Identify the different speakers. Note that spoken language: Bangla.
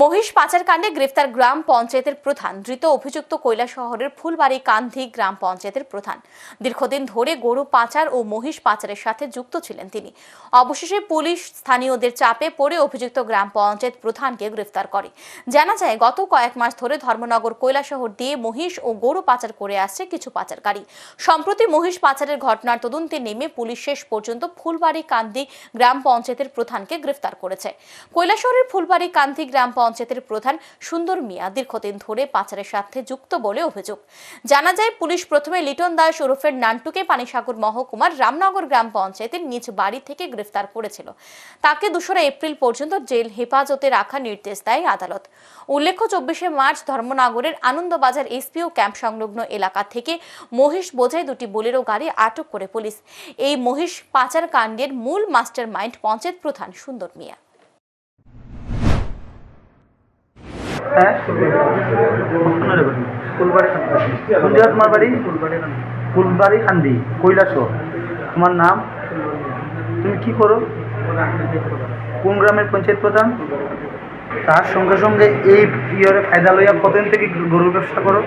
Speaker 1: মহিষ পাচার কাণ্ডে গ্রেফতার গ্রাম পঞ্চায়েতের প্রধান, ধৃত অভিযুক্ত কৈলা শহরের ফুলবাড়ি কান্ধি গ্রাম পঞ্চায়েতের প্রধান। দীর্ঘদিন ধরে গরু পাচার ও মহিষ পাচারের সাথে যুক্ত ছিলেন তিনি। অবশেষে পুলিশ স্থানীয়দের চাপে পড়ে অভিযুক্ত গ্রাম পঞ্চায়েত প্রধানকে গ্রেফতার করে। জানা যায়, গত কয়েক মাস ধরে ধর্মনগর কৈলা শহর দিয়ে মহিষ ও গরু পাচার করে আসছে কিছু পাচারকারী। সম্প্রতি মহিষ পাচারের ঘটনার তদন্তে নেমে পুলিশ শেষ পর্যন্ত ফুলবাড়ি কান্দি গ্রাম পঞ্চায়েতের প্রধানকে গ্রেফতার করেছে। কৈলাসহরের ফুলবাড়ি কান্দি গ্রাম পঞ্চায়েতের প্রধান সুন্দর মিয়া দীর্ঘদিন ধরে পাচারের সাথে যুক্ত বলে অভিযোগ। জানা যায়, পুলিশ প্রথমে লিটন দাস ওরফের নান্টুকে পানিসাগর মহকুমার রামনগর গ্রাম পঞ্চায়েতের নিজ বাড়ি থেকে গ্রেফতার করেছিল। তাকে দোসরা এপ্রিল পর্যন্ত জেল হেফাজতে রাখার নির্দেশ দেয় আদালত। উল্লেখ্য, চব্বিশে মার্চ ধর্মনগরের আনন্দবাজার এসপিও ক্যাম্প সংলগ্ন এলাকা থেকে মহিষ বোঝাই দুটি বোলেরো গাড়ি আটক করে পুলিশ। এই মহিষ পাচার কাণ্ডের মূল মাস্টার মাইন্ড পঞ্চায়েত প্রধান সুন্দর মিয়া।
Speaker 2: হ্যাঁ? তোমার বাড়ি ফুলবাড়ি খান্দি কৈলাসর তোমার নাম? তুমি কি করো? কোন গ্রামের পঞ্চায়েত প্রধান? তার সঙ্গে সঙ্গে এই ইয়রে ফায়দা লইয়া কতদিন থেকে গরুর ব্যবসা করো?